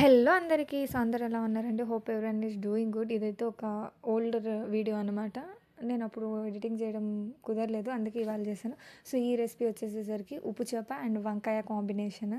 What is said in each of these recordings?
Hello అందరికీ so అందరు ఎలా ఉన్నారండి? Hope everyone is doing good ఇదైతే ఒక ఓల్డ్ వీడియో అనమాట నేను అప్పుడు ఎడిటింగ్ చేయడం కుదరలేదు అందుకే ఇవాళ చేశాను. సో ఈ రెసిపీ వచ్చేసేసరికి ఉప్పు చేప అండ్ వంకాయ కాంబినేషన్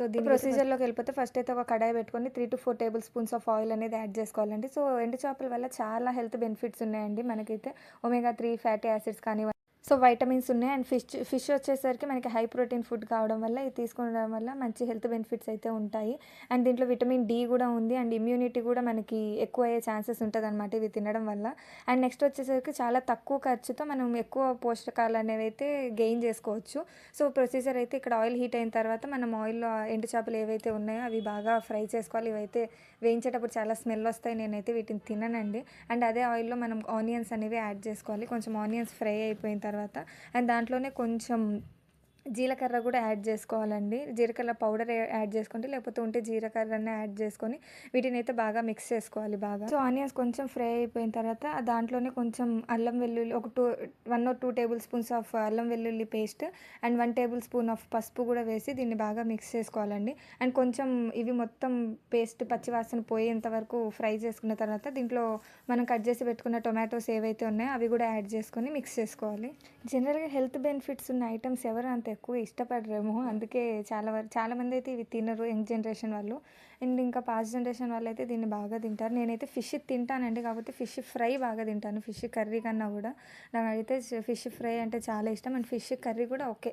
సో దీని ప్రొసీజర్లోకి వెళ్ళిపోతే ఫస్ట్ అయితే ఒక కడాయి పెట్టుకొని three to four tablespoons of oil అనేది యాడ్ చేసుకోవాలండి. సో ఎండు చేపల వల్ల చాలా హెల్త్ బెనిఫిట్స్ ఉన్నాయండి మనకైతే. ఒమేగా త్రీ ఫ్యాటీ యాసిడ్స్ కానీ సో వైటమిన్స్ ఉన్నాయి. అండ్ ఫిష్ ఫిష్ వచ్చేసరికి మనకి హై ప్రోటీన్ ఫుడ్ కావడం వల్ల ఇది తీసుకోవడం వల్ల మంచి హెల్త్ బెనిఫిట్స్ అయితే ఉంటాయి. అండ్ దీంట్లో విటమిన్ డి కూడా ఉంది. అండ్ ఇమ్యూనిటీ కూడా మనకి ఎక్కువ అయ్యే ఛాన్సెస్ ఉంటుంది అనమాట ఇవి తినడం వల్ల. అండ్ నెక్స్ట్ వచ్చేసరికి చాలా తక్కువ ఖర్చుతో మనం ఎక్కువ పోషకాలు అనేవి అయితే గెయిన్ చేసుకోవచ్చు. సో ప్రొసీజర్ అయితే ఇక్కడ ఆయిల్ హీట్ అయిన తర్వాత మనం ఆయిల్లో ఎండు చేపలు ఏవైతే ఉన్నాయో అవి బాగా ఫ్రై చేసుకోవాలి. ఇవైతే వేయించేటప్పుడు చాలా స్మెల్ వస్తాయి. నేనైతే వీటిని తిననండి. అండ్ అదే ఆయిల్లో మనం ఆనియన్స్ అనేవి యాడ్ చేసుకోవాలి. కొంచెం ఆనియన్స్ ఫ్రై అయిపోయిన తర్వాత తర్వాత అండ్ దాంట్లోనే కొంచెం జీలకర్ర కూడా యాడ్ చేసుకోవాలండి. జీలకర్ర పౌడర్ యాడ్ చేసుకోండి లేకపోతే ఉంటే జీలకర్రనే యాడ్ చేసుకొని వీటిని అయితే బాగా మిక్స్ చేసుకోవాలి బాగా. సో ఆనియన్స్ కొంచెం ఫ్రై అయిపోయిన తర్వాత దాంట్లోనే కొంచెం అల్లం వెల్లుల్లి ఒక two one or two tablespoons of అల్లం వెల్లుల్లి paste and one tablespoon of పసుపు కూడా వేసి దీన్ని బాగా మిక్స్ చేసుకోవాలండి. అండ్ కొంచెం ఇవి మొత్తం పేస్ట్ పచ్చివాసన పోయేంత వరకు ఫ్రై చేసుకున్న తర్వాత దీంట్లో మనం కట్ చేసి పెట్టుకున్న టొమాటోస్ ఏవైతే ఉన్నాయో అవి కూడా యాడ్ చేసుకొని మిక్స్ చేసుకోవాలి. జనరల్గా హెల్త్ బెనిఫిట్స్ ఉన్న ఐటమ్స్ ఎవరు అంత ఎక్కువ ఇష్టపడరేమో. అందుకే చాలా వరకు చాలామంది అయితే ఇవి తినరు యంగ్ జనరేషన్ వాళ్ళు. అండ్ ఇంకా పాస్ట్ జనరేషన్ వాళ్ళు అయితే దీన్ని బాగా తింటారు. నేనైతే ఫిష్ తింటానండి. కాకపోతే ఫిష్ ఫ్రై బాగా తింటాను. ఫిష్ కర్రీ కన్నా కూడా. నాకైతే ఫిష్ ఫ్రై అంటే చాలా ఇష్టం. అండ్ ఫిష్ కర్రీ కూడా ఓకే.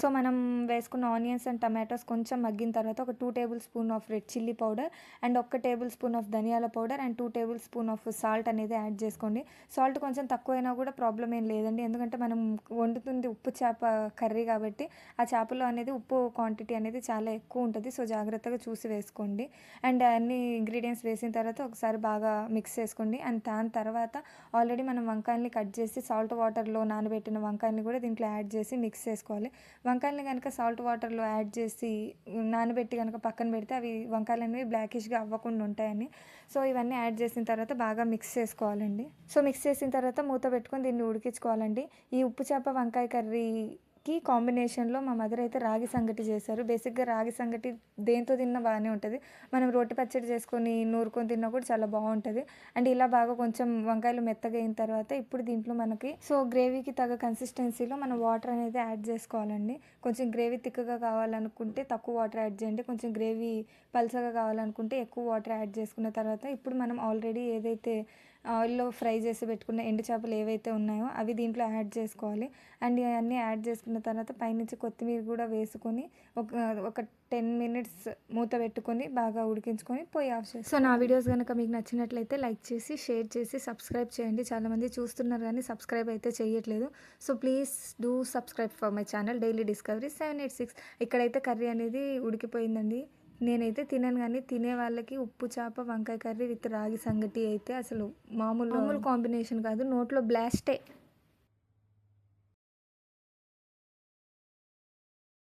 సో మనం వేసుకున్న ఆనియన్స్ అండ్ టమాటోస్ కొంచెం మగ్గిన తర్వాత ఒక two tablespoon of red chilli powder and ఒక టేబుల్ స్పూన్ ఆఫ్ ధనియాల powder and two tablespoon of salt అనేది యాడ్ చేసుకోండి. సాల్ట్ కొంచెం తక్కువైనా కూడా ప్రాబ్లం ఏం లేదండి. ఎందుకంటే మనం వండుతుంది ఉప్పు చేప కర్రీ కాబట్టి ఆ చేపలో అనేది ఉప్పు క్వాంటిటీ అనేది చాలా ఎక్కువ ఉంటుంది. సో జాగ్రత్తగా చూసి వేసుకోండి. అండ్ అన్ని ఇంగ్రీడియంట్స్ వేసిన తర్వాత ఒకసారి బాగా మిక్స్ చేసుకోండి. అండ్ దాని తర్వాత ఆల్రెడీ మనం వంకాయల్ని కట్ చేసి సాల్ట్ వాటర్లో నానబెట్టిన వంకాయల్ని కూడా దీంట్లో యాడ్ చేసి మిక్స్ చేసుకోవాలి. వంకాయలని కనుక సాల్ట్ వాటర్లో యాడ్ చేసి నానబెట్టి కనుక పక్కన పెడితే అవి వంకాయలు అనేవి బ్లాకిష్గా అవ్వకుండా ఉంటాయని. సో ఇవన్నీ యాడ్ చేసిన తర్వాత బాగా మిక్స్ చేసుకోవాలండి. సో మిక్స్ చేసిన తర్వాత మూత పెట్టుకొని దీన్ని ఉడికించుకోవాలండి. ఈ ఉప్పు చేప వంకాయ కర్రీ కి కాంబినేషన్లో మా మదర్ అయితే రాగి సంగటి చేశారు. బేసిక్గా రాగి సంగటి దేంతో తిన్నా బాగానే ఉంటుంది. మనం రోటి పచ్చడి చేసుకొని నూరుకొని తిన్నా కూడా చాలా బాగుంటుంది. అండ్ ఇలా బాగా కొంచెం వంకాయలు మెత్తగా అయిన తర్వాత ఇప్పుడు దీంట్లో మనకి సో గ్రేవీకి తగ్గ కన్సిస్టెన్సీలో మనం వాటర్ అనేది యాడ్ చేసుకోవాలండి. కొంచెం గ్రేవీ తిక్కగా కావాలనుకుంటే తక్కువ వాటర్ యాడ్ చేయండి. కొంచెం గ్రేవీ పల్సగా కావాలనుకుంటే ఎక్కువ వాటర్ యాడ్ చేసుకున్న తర్వాత ఇప్పుడు మనం ఆల్రెడీ ఏదైతే ఆయిల్లో ఫ్రై చేసి పెట్టుకున్న ఎండు చేపలు ఏవైతే ఉన్నాయో అవి దీంట్లో యాడ్ చేసుకోవాలి. అండ్ అన్నీ యాడ్ చేసుకున్న తర్వాత పైనుంచి కొత్తిమీర కూడా వేసుకొని ఒక ఒక టెన్ మినిట్స్ మూత పెట్టుకొని బాగా ఉడికించుకొని పొయ్యి ఆఫ్ చేసి సో నా వీడియోస్ కనుక మీకు నచ్చినట్లయితే లైక్ చేసి షేర్ చేసి సబ్స్క్రైబ్ చేయండి. చాలామంది చూస్తున్నారు కానీ సబ్స్క్రైబ్ అయితే చేయట్లేదు so please do subscribe for my channel Daily Discovery seven eight six. ఇక్కడైతే కర్రీ అనేది ఉడికిపోయిందండి. నేనైతే తినను కానీ తినే వాళ్ళకి ఉప్పు చేప వంకాయ కర్రీ విత్ రాగి సంగటి అయితే అసలు మామూలు మామూలు కాంబినేషన్ కాదు. నోట్లో బ్లాస్టే